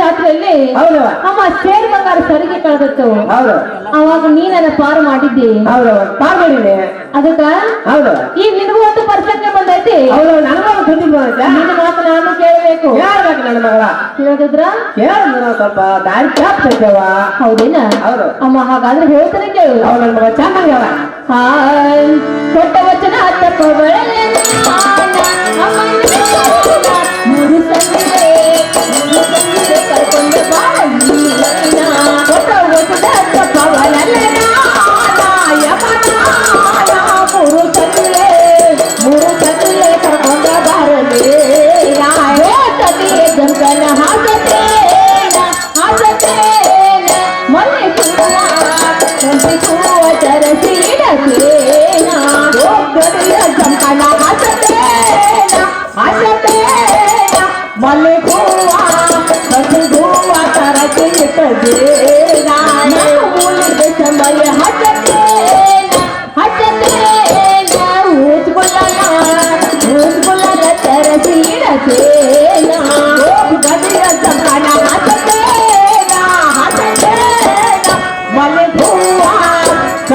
ಜಾತ್ರೆಯಲ್ಲಿ ಅಮ್ಮ ಶೇರ್ ಬಂಗಾರ ಸರಿಗೆ ಕಳೆದತ್ತು. ಹೌದು. ಅವಾಗ ನೀನನ್ನ ಪಾರು ಮಾಡಿದ್ದಿ. ಹೌದು. ಮಾಡಿದೆ ಅದಕ್ಕ? ಹೌದು. ಈಗ ನಿನಗೂ ಒಂದು ಪರ್ಸೆಂಟ್ ಬಂದೈತಿ. ನಿನ್ನ ಮಾತು ನಾನು ಕೇಳಬೇಕು. ಕೇಳ್ಬೇಕು ನನ್ನ ಮಗಳ? ಕೇಳಿದ್ರ ಕೇಳ ಸ್ವಲ್ಪ ದಾರಿ ಕ್ಯಾಪ್ತೈತವ ಹೌದೇನ? ಹೌದು. ಅಮ್ಮ ಹಾಗಾದ್ರೆ ಹೇಳ್ತಾನೆ ಕೇಳು. ಅವ್ರು ನನ್ನ ಮಗ ಚೆನ್ನಾಗ್ಯಾವ. ಹಾಯ್ ಕೊಟ್ಟ ವಚನ ಹತ್ತಪ್ಪ ಬೆಳೆ ಸಂಗಿದೆ ಮೂರು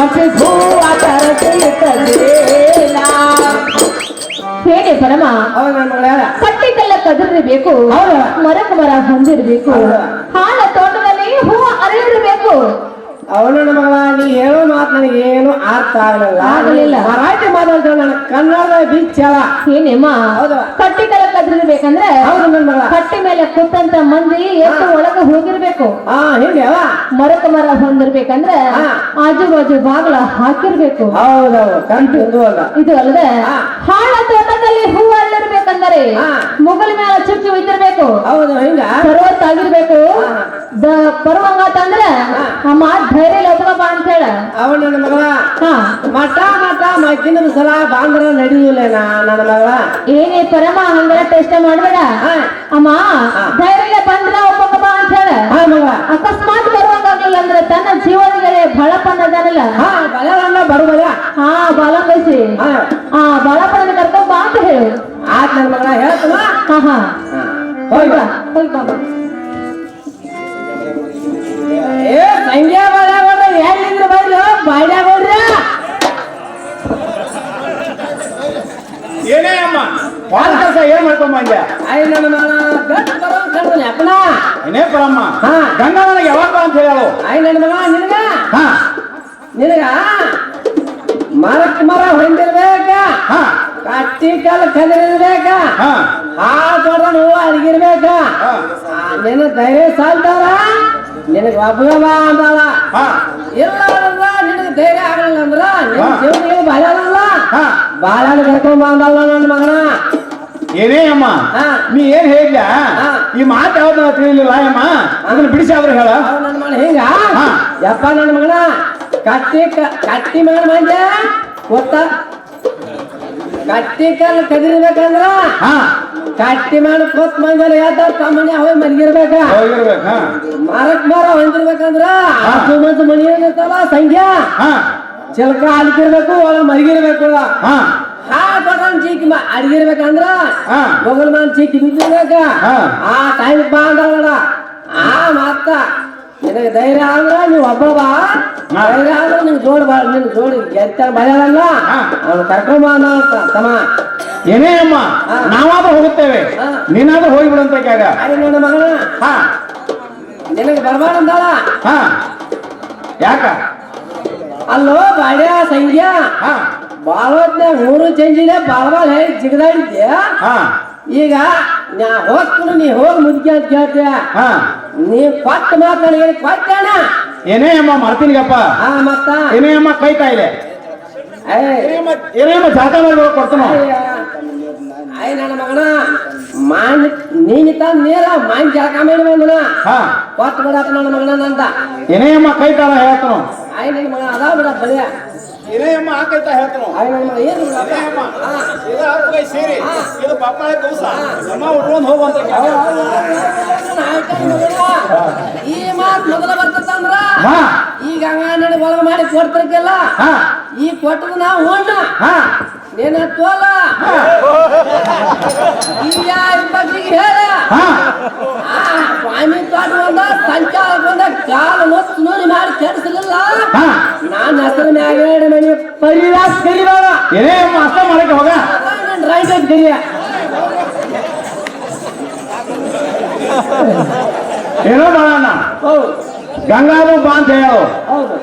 ಕೂವ ಚರಸೀಡತೇನ ಹೇಳಿ ಪರಮ ಕಟ್ಟಿಗೆಲ್ಲ ಕದಿರಿರ್ಬೇಕು. ಮರಕ್ಕೆ ಮರ ಹೊಂದಿರ್ಬೇಕು ಹೌದು. ಹಾಳ ತೋಟದಲ್ಲಿ ಹೂವು ಅರಳಿರ್ಬೇಕು ಅವನು ಮಗಳ ನೀ ಹೇಳೋ ಮಾತು ನನಗೆ ಏನು ಅರ್ಥ ಆಗಲಿಲ್ಲ. ಆಗಲಿಲ್ಲ. ಮರಾಠಿ ಮಾತಾಡ್ತಾಳೆ ನನ್ನ ಬಿಚ್ಚಳ. ಬೀಚವ ಏನೇಮ್ಮ ಹೌದು. ಕಟ್ಟಿಗೆಲ್ಲ ಕದಿರಿರ್ಬೇಕಂದ್ರೆ ಹೌದು ನನ್ನ ಮಗಳ. ಕಟ್ಟಿ ಮೇಲೆ ಕೂತಂತ ಮಂದಿ ಎಷ್ಟು ಒಳಗೆ ಹೋಗಿರ್ಬೇಕು. ಹಾ ಹಿಂಗೆ ಅವ. ಮರಕ ಮರ ಹೊಂದಿರ್ಬೇಕಂದ್ರೆ. ಆಜು ಬಾಜು ಬಾಗ್ಲ ಹಾಕಿರ್ಬೇಕು. ಹೌದೌದು ಕಂಟು ಇದು ಅಲ್ಲ. ಇದು ಅಲ್ಲದೆ ಹಾಳ ತೋಟದಲ್ಲಿ ಹೂವು ಅಲ್ಲಿರ್ಬೇಕಂದ್ರೆ. ಮುಗಲ್ ಮೇಲೆ ಚುಚ್ಚು ಹೋಯ್ತಿರ್ಬೇಕು ಹೌದು ಹಿಂಗ. ಪರ್ವತ ಆಗಿರ್ಬೇಕು. ದ ಪರ್ವಂಗಾತಂದ್ರ ಹಾ. ಅಮ್ಮ ಧೈರ್ಯ ಒಪ್ಕಪ್ಪ ಅಂತ ಹೇಳ ಅವನು ನನ್ನ ಮಗಳ ಹಾ ಮಠ ಮಠ ಮದ್ದಿನ ಸಲ ಬಾಂದ್ರ ನಡಿಯಿಲ್ಲೇನ ನನ್ನ ಮಗಳ. ಏನೇ ಪರಮ ಹಂಗ ಟೆಸ್ಟ್ ಮಾಡ್ಬೇಡ. ಅಮ್ಮ. ಧೈರ್ಯ ಬಂದ್ರ ಒಪ್ಪಕಪ್ಪ ಅಂತ ಹೇಳ. ಅಕಸ್ಮಾತ್ ಬರುವಂಗಾಗ್ಲಿಲ್ಲ ಅಂದ್ರೆ ತನ್ನ ಜೀವನದಲ್ಲಿ ಬಳಪನ ಅದನಲ್ಲ. ಹಾ ಬರಲ್ಲ ಬರುವುದ ಹಾ ಬಲ ಬಯಸಿ ಹಾ. ಆ ಬಾಳಪ್ಪನ ಕರ್ಕೊಂಡ್ ಬಾ ಅಂತ ಹೇಳು. ಆತ್ ನನ್ನ ಮಗಳ ಹೇಳ್ತಮ್ಮ ಹಾ ಹಾ. ಹೋಗಿ ಬಾ. ಹೋಗಿ ಬಾ. ಏ ಬಾಳ ಬಾಳ್ಯಾಗೌಡ್ರ ಎಲ್ಲಿಂದ್ರ ಬರ್ಲಿ ಬಾಳ್ಯಾಗೌಡ್ರ ಏನೇ ಅಮ್ಮ. ಪಾಲ್ ಕೆಲಸ ಏನ್ ಮಾಡ್ಕೊಂಡ್ ಬಂದೆ ಏನೇ ಪರಮ್ಮ. ಹಾ. ಗಂಗಾ ನನಗೆ ಯಾವಾಗ ಅಂತ ಹೇಳು ನಿನಗ? ಹಾ. ನಿನಗ? ಮರಕ್ ಮರ ಹೊಂದಿರ್ಬೇಕ ಕಟ್ಟಿ ಕಲ್ ಕಲಿರ್ಬೇಕ. ಹಾ. ಹಾಳು ತೊಡ್ದ ಹೂವು ಅಡಗಿರ್ಬೇಕ ನಿನ್ನ ಧೈರ್ಯ ಸಾಲ್ತಾರ? ನಿನಗ ಒಬ್ಬಗ ಬಾ ಅಂದಾಳ ಹಾ ಇಲ್ಲ ಅಂದ್ರ ನಿನಗೆ ಧೈರ್ಯ ಆಗಲಿಲ್ಲ ಅಂದ್ರ ನಿನ್ನ ಹಾ. ಜೀವನ ಬಾಳ್ಯಾನಲ್ಲ ಹಾ ಬಾಳ್ಯಾನ ಕರ್ಕೊಂಡ್ ಬಂದಲ್ಲ ನನ್ನ ಮಗನ ಏನೇ ಅಮ್ಮ ಹಾ. ನೀ ಏನ್ ಹೇಳಿದ್ಯ ಹಾ. ಈ ಮಾತು ಯಾವ್ದು ತಿಳಿಲಿಲ್ಲ ಅಮ್ಮ ಅದನ್ನ ಬಿಡಿಸಿ ಅವ್ರು ಹೇಳ ಅವ್ ನನ್ನ ಮಗನ ಹಿಂಗ ಹಾ. ಯಪ್ಪ ನನ್ನ ಮಗನ ಕಟ್ಟಿ ಕ- ಕಟ್ಟಿ ಮಗನ ಮಂಜ ಗೊತ್ತ ಕಟ್ಟಿ ಕಲ್ ಕದಿರ್ಬೇಕಂದ್ರ ಹಾ ಕಟ್ಟಿ ಮಾಡಿ ಕೊತ್ ಮಂಜಾನ ಯಾವ್ದಾರ ಸಾಮಾನ್ಯ ಹೋಗಿ ಮಲಗಿರ್ಬೇಕ ಹೋಗಿರ್ಬೇಕು ಮರಕ್ ಮರ ಹೊಂದಿರ್ಬೇಕಂದ್ರ ಆಸು ಮಂದಿ ಮನಿ ಇರ್ತಲ್ಲ ಸಂಖ್ಯಾ ಹಾ. ಚಿಲ್ಕ ಹಾಲಿಕಿರ್ಬೇಕು ಒಳ ಮಲಗಿರ್ಬೇಕು ಹಾ. ಬಟನ್ ಚೀಕಿ ಅಡಗಿರ್ಬೇಕಂದ್ರ ಮಗಳ ಮಾನ್ ಚೀಕಿ ಬಿದ್ದಿರ್ಬೇಕ. ಹಾ. ಆ ಟೈಮ್ ಬಾ ಅಂದಳ ಆ ಮತ್ತ ನಿನಗೆ ಧೈರ್ಯ ಅಂದ್ರ ನೀವು ಒಬ್ಬ ಬಾ. ಹಾ. ಧೈರ್ಯ ಅಂದ್ರ ನಿನ್ ಜೋಡ್ ಬಾ ನಿನ್ ಜೋಡಿ ಎಂತ ಬಳೆಯಲ್ಲ ಅವ್ರು ಅವ್ನು ಕರ್ಕೊಂಡ್ ಬಾ ಅಂತ ತಮ್ಮ. ಏನೇ ಅಮ್ಮ. ನಾವಾದ್ರೂ ಹೋಗುತ್ತೇವೆ. ನೀನಾದ್ರೂ ಹೋಗಿಬಿಡಂತ ಕೇಳ ನನ್ನ ಮಗನ ಹಾ. ನಿನಗೆ ಬರಬಾರ ಅಂದಾಳ? ಹಾ. ಯಾಕ? ಅಲ್ಲೋ ಬಾಡ್ಯ ಸಂಜೆ ಹಾ. ಊರು ಮೂರು ಚೇಂಜಿನ ಬಾಳ ಬಾಳ ಹೇಳಿ ಜಿಗದಾಡಿದ್ಯ? ಹಾ. ಈಗ ನಾ ಹೋಗ್ತೀನಿ ನೀ ಹೋಗಿ ಮುದ್ಕೆ ಅಂತ ಕೇಳ್ತೀಯ? ಹಾ. ನೀ ಕೊಟ್ಟ ಹೇಳಿ ನನಗೆ ಕೊಟ್ಟಣ ಏನೇ ಅಮ್ಮ ಮಾಡ್ತೀನಿಗಪ್ಪ ಹಾ ಮತ್ತ? ಏನೇ ಅಮ್ಮ ಕೈ ಕಾಯಿಲೆ? ಏಯ್, ಏನೇ ಅಮ್ಮ ಜಾತ ಮಾಡಿ ಕೊಡ್ತಾನ? ಅಯ್ಯ. ನನ್ನ ಮಗನ ಮಾನ್ ನೀನು ತಂದ ನೀರ ಮಾನ್ ಜಳಕ ಮಾಡಿ ಬಂದನ? ಹಾ. ಕೊಟ್ಟು ಬಿಡಪ್ಪ ನನ್ನ ಮಗನ ಅಂತ ಏನೇ ಅಮ್ಮ ಕೈ ಕಾಲ ಹೇಳ್ತಾನ? ಅಯ್ಯ ನನ್ನ ಮಗನ ಅದ ಬಿಡ ಬರೀ ಏನೇ ಅಮ್ಮ ಆಕೈತ ಹೇಳ್ತಾನ? ಅಯ್ಯ ನನ್ನ ಮಗ ಏನು ಆ ಕೈ ಸೇರಿ. ಪಪ್ಪಾಳೆ ಕೂಸ ಅಮ್ಮ ಉಟ್ಕೊಂಡು ಹೋಗುವಂತ ಈ ಮಾತು ಮೊದಲ ಬರ್ತದಂದ್ರ ಹಾ. ಈಗ ನನಗೆ ಒಳಗ ಮಾಡಿ ಕೊಡ್ತಿರ್ಕಿಲ್ಲ ಹಾ. ಈ ಕೊಟ್ಟದ ನಾವು ಹೋಣ ಹಾ. ನಿನ್ನ ತೋಲ. ಈಗ ಇಪ್ಪತ್ತಿಗೆ ಹೇಳ. ಹಾ. ಆ, ಸ್ವಾಮಿ ತೋಟ ಬಂದ ಸಂಚಾರ ಬಂದ ಕಾಲ ಮತ್ತು ನೋಡಿ ಮಾಡಿ ಕೆಡಿಸಲಿಲ್ಲ. ಹಾ. ನಾನು ಹೆಸರು ಮ್ಯಾಗ ಮನೆ. ಪರಿವಾಸ್ ಕರಿಬೇಡ ಏನೇ ಅಷ್ಟ ಮಾಡಕ್ಕೆ ಹೋಗ. ನನ್ನ ರೈಟ್ ಕರಿಯ ಏನೋ ಮಾಡೋಣ? ಹೌದು. ಗಂಗಾದು ಬಾ ಅಂತ ಹೇಳು ಹೌದು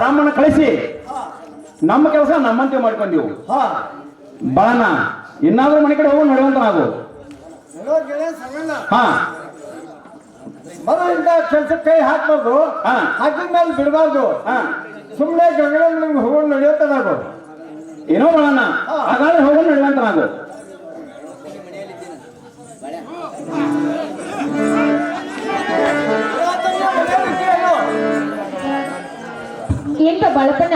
ಬ್ರಾಹ್ಮಣ ಕಳಿಸಿ. ನಮ್ಮ ಕೆಲಸ ನಮ್ಮಂತೆ ಮಾಡ್ಕೊಂಡೀವು. ಬಾಣ ಇನ್ನಾದ್ರೂ ಮನೆ ಕಡೆ ಹೋಗಿ ನಡೆಯುವಂತ ನಾವು ಹಾ. ಮನೆಯಿಂದ ಕೆಲ್ಸಕ್ಕೆ ಕೈ ಹಾಕ್ಬಾರ್ದು. ಹಾ. ಹಾಕಿದ ಮೇಲೆ ಬಿಡಬಾರ್ದು. ಹಾ. ಸುಮ್ಮನೆ ಗಂಗಡ ಹೋಗಿ ಹೋಗೋಣ ನಡೆಯುತ್ತೆ ನಾವು ಏನೋ ಮಾಡೋಣ. ಹಾಗಾದ್ರೆ ಹೋಗಿ ನಡೆಯುವಂತ ನಾವು ಎಂತ ಬಳತನ?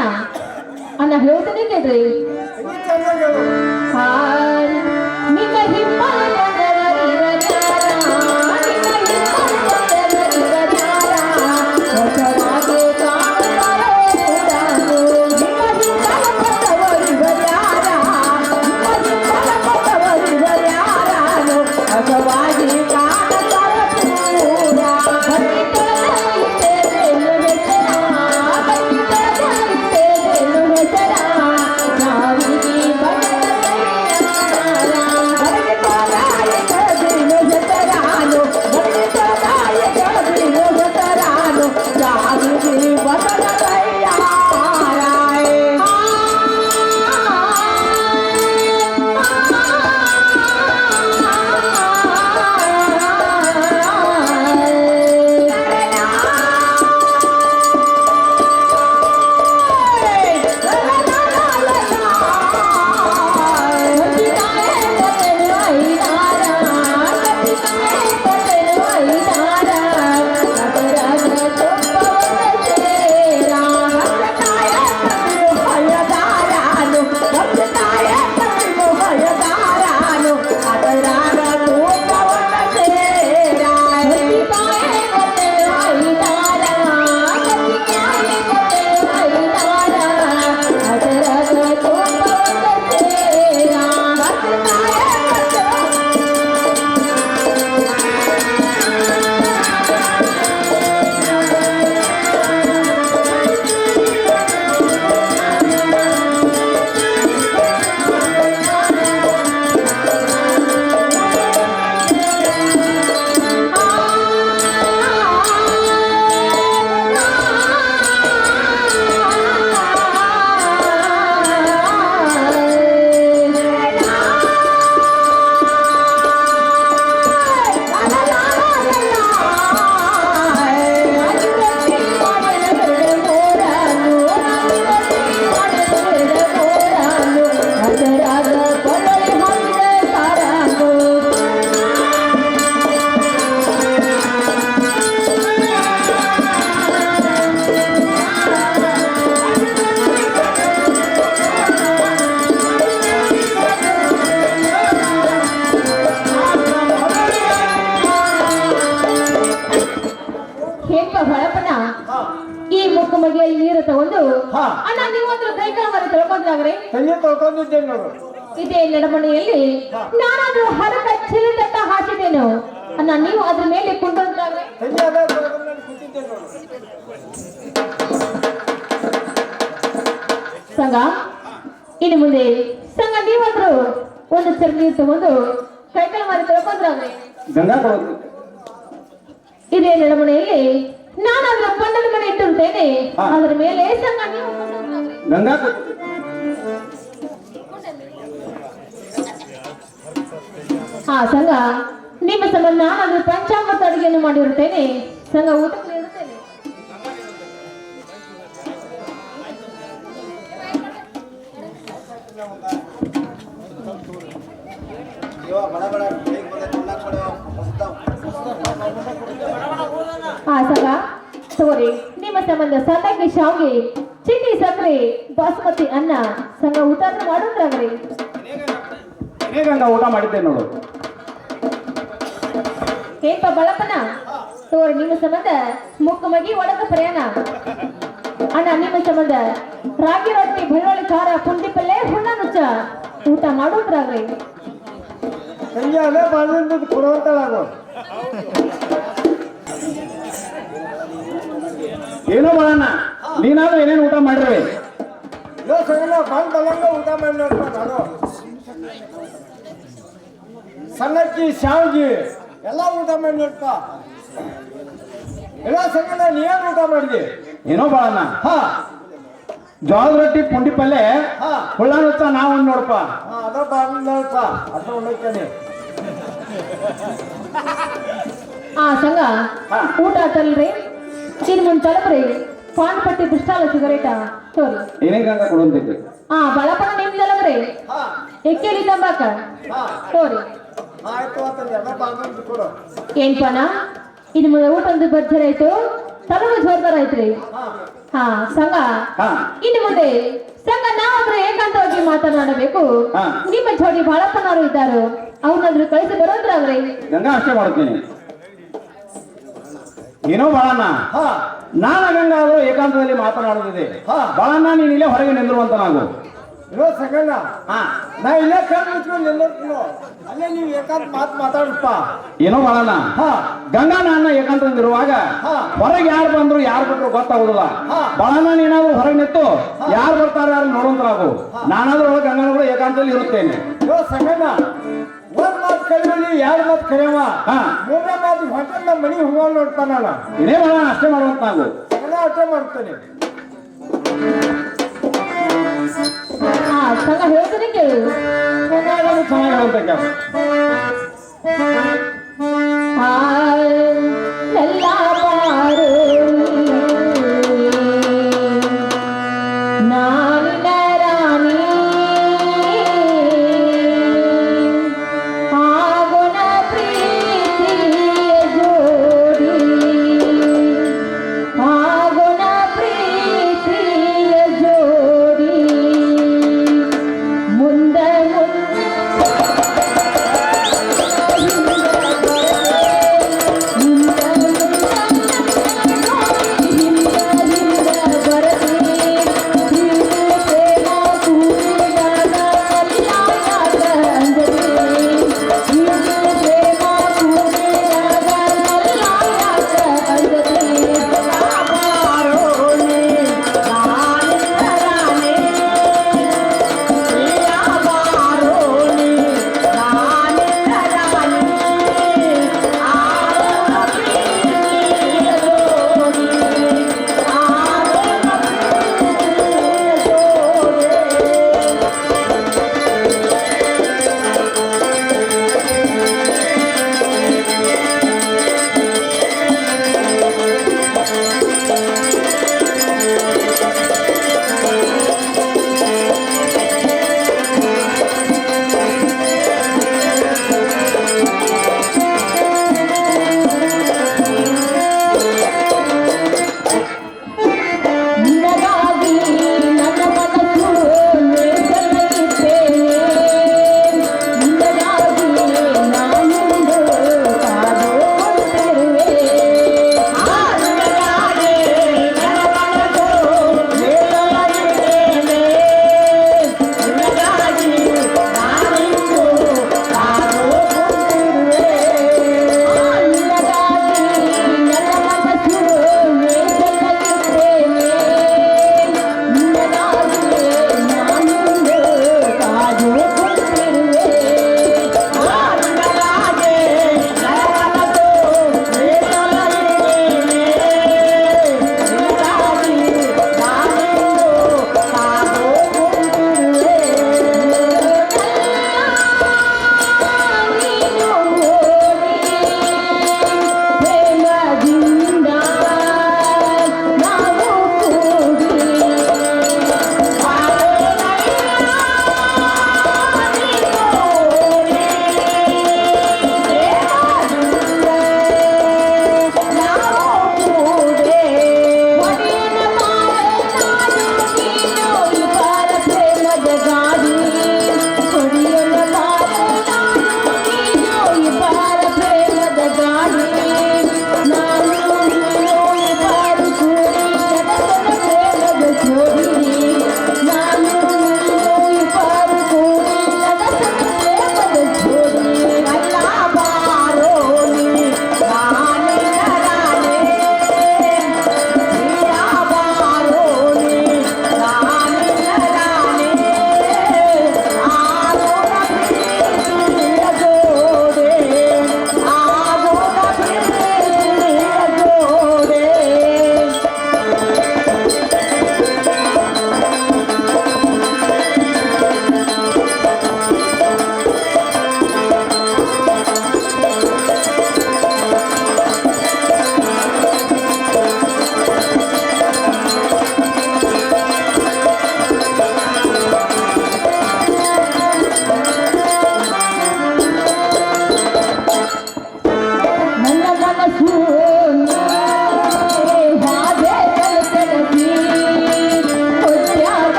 ಅನ್ನ ಹೇಳ್ತಾನೆ ಕೇಳ್ರಿ. ಕೆಂಪ ಹೊಳಪನ ಈ ಮುಖಮಗಿಯಲ್ಲಿ ನೀರು ತಗೊಂಡು ಅಣ್ಣ ನೀವು ಹತ್ರ ಕೈಕಾಲ ಮಾಡಿ ಇದೇ ನಡಮಣಿಯಲ್ಲಿ ನಾನಾದ್ರೂ ಹರಕ ಚಿಲಿತಟ್ಟ ಹಾಕಿದ್ದೇನು ಅಣ್ಣ ನೀವು ಅದ್ರ ಮೇಲೆ ಕುಂಡ್ರಾಗ್ರಿ ಸಂಜೆ ಸಂಘ ಇನ್ನು ಮುಂದೆ ಸಂಘ ನೀವಾದ್ರೂ ಒಂದು ಚರ್ನಿ ತಗೊಂಡು ಕೈಕಾಲ ಮಾಡಿ ತೊಳ್ಕೊಂಡ್ರಾಗ್ರಿ. ಗಂಗಾ ಇದೇ ನೆಲಮನೆಯಲ್ಲಿ ನಾನು ಅದರ ಪಂಡದ ಮನೆ ಇಟ್ಟಿರ್ತೇನೆ ಅದರ ಮೇಲೆ ಸಂಘ ನೀವು ಗಂಗಾ. ಹಾ ಸಂಘ ನಿಮ್ಮ ಸಂಬಂಧ ನಾನಾದ್ರೂ ಪಂಚಾಮೃತ ಅಡುಗೆಯನ್ನು ಮಾಡಿರುತ್ತೇನೆ. ಸಂಘ ಊಟಕ್ಕೆ ತಗೋರಿ ನಿಮ್ಮ ಸಂಬಂಧ ಸಣ್ಣಗೆ ಶಾವ್ಗೆ ಚಿಟ್ಟಿ ಸಕ್ಕರೆ ಬಾಸ್ಮತಿ ಅನ್ನ ಸಂಘ ಊಟ ಮಾಡೋದ್ರಾಗ್ರಿ? ಗಂಗಾ ಊಟ ಮಾಡಿದ್ದೆ ನೋಡು. ಏನ್ಪ ಬಳಪನ? ಸೋರಿ ನಿಮ್ಮ ಸಂಬಂಧ ಮುಕ್ಕ ಮಗಿ ಒಡಕ ಪ್ರಯಾಣ. ಅಣ್ಣ ನಿಮ್ಮ ಸಂಬಂಧ ರಾಗಿ ರೊಟ್ಟಿ ಬೆಳ್ಳುಳ್ಳಿ ಖಾರ ಪುಂಡಿ ಪಲ್ಲೆ ಹುಣ್ಣ ನುಚ್ಚ ಊಟ ಮಾಡೋದ್ರಾಗ್ರಿ. ಸಂಜೆ ಅದೇ ಬಾಳಿಂದ ಕೊಡುವಂತಳಾಗು ಏನೋ ಮಾಡೋಣ. ನೀನಾದ್ರೂ ಏನೇನು ಊಟ ಮಾಡ್ರಿ ಊಟ ಮಾಡಿ ನಾನು. ಸಣ್ಣಕ್ಕಿ ಶಾವ್ಗಿ ಎಲ್ಲ ಊಟ ಮಾಡಿ ನೋಡ್ಪ ಇಲ್ಲ ಸಂಗನ ನೀನ್ ಊಟ ಮಾಡಿದಿ? ಏನೋ ಬಾಳಣ್ಣ ಹಾ. ಜೋಳದ ರೊಟ್ಟಿ ಪುಂಡಿ ಪಲ್ಲೆ ಹಾ. ಹುಳ್ಳ ನುಚ್ಚ ನಾವು ಒಂದು ನೋಡಪ್ಪ. ಹಾ ಅದ ನೋಡ್ಪ ಅದ ಉಣ್ಣಕ್ಕೇನೆ ಆ ಸಂಘ ಊಟ ಆತಲ್ರಿ ಇನ್ ಮುಂದ್ ತಲಪ್ರಿ. ಪಾನ್ ಪಟ್ಟಿ ಪುಷ್ಟಾಲ ಸಿಗರೇಟ? ಸೋರಿ ಏನೇನು ಗಂಗಾ ಕೊಡುವಂತೈತಿ ಆ ಬಳಪನ ನಿಮ್ದಲ್ಲವ್ರಿ ಹಾ. ಎಕ್ಕೆಲಿ ತಂಬಾಕ? ಹಾ. ಸೋರಿ ಆಯ್ತು ಅಂತಂದೆ ಅದ ಬಾಂಡ್ ಕೊಡು. ಏನ್ಪನ ಇನ್ ಮುಂದೆ ಊಟ ಒಂದು ಭರ್ಜರಿ ಆಯ್ತು. ತಲವು ಜೋರ್ದಾರ ಐತ್ರಿ ಹಾ. ಹಾ ಸಂಘ? ಹಾ. ಇನ್ನು ಮುಂದೆ ಸಂಘ ನಾವಾದ್ರೆ ಏಕಾಂತವಾಗಿ ಮಾತನಾಡಬೇಕು. ನಿಮ್ಮ ಜೋಡಿ ಬಾಳಪ್ಪನವರು ಇದ್ದಾರೆ. ಅವ್ರನ್ನಾದ್ರೂ ಕಳಿಸಿ ಬರೋದ್ರಾಗ್ರಿ. ಗಂಗಾ ಅಷ್ಟೇ ಮಾಡ್ತೀನಿ ಏನೋ ಬಾಳಣ್ಣ. ಹಾ. ನಾನು ಗಂಗಾ ಆದ್ರೂ ಏಕಾಂತದಲ್ಲಿ ಮಾತನಾಡುತ್ತಿದೆ ಹಾ. ಬಾಳಣ್ಣ ನೀನ್ ಇಲ್ಲೇ ಹೊರಗೆ ನಿಂದಿರುವಂತ ನಾವು. ಸಂಗಣ್ಣ. ಹಾ. ನಾ ಇಲ್ಲೇ ಕಣ್ ಮುಚ್ಕೊಂಡು ನಿಲ್ಲೋದ್ನು ಅಲ್ಲೇ ನೀವು ಏಕಾಂತ ಮಾತು ಮಾತಾಡಪ್ಪ ಏನೋ ಬಾಳಣ್ಣ. ಹಾ. ಗಂಗಾ ನಾನ್ನ ಏಕಾಂತದಿಂದಿರುವಾಗ ಹಾ. ಹೊರಗೆ ಯಾರು ಬಂದ್ರು ಯಾರು ಬಿಟ್ರು ಗೊತ್ತಾಗುದಿಲ್ಲ. ಬಾಳಣ್ಣ ನೀನಾದ್ರೂ ಹೊರಗೆ ನಿಂತು ಯಾರು ಬರ್ತಾರೆ ಯಾರು ನೋಡುವಂತರಾಗು ನಾನಾದ್ರೂ ಒಳಗೆ ಗಂಗಾನ ಕೂಡ ಏಕಾಂತದಲ್ಲಿ ಇರುತ್ತೇನೆ. ಸಂಗಣ್ಣ. ಒಂದ್ ಮಾತು ಕರಿಯಲಿ ಎರಡು ಮಾತು ಕರಿಯವ. ಮೂರನೇ ಮಾತು ಹೊಟ್ಟೆ ನಮ್ಮ ಮನೆ ಹೋಗೋಣ ನಾನು ಇದೇ ಬಾಳಣ್ಣ ಅಷ್ಟೇ ಮಾಡುವಂತ ನಾವು ಸಂಗಣ್ಣ ಅಷ್ಟೇ ಮಾಡ್ತೇನೆ. ಹಾ ಸಂಘ ಹೇಳ್ತೀನಿ ಕೇಳು ಚೆನ್ನಾಗಿ ಕೆಲಸ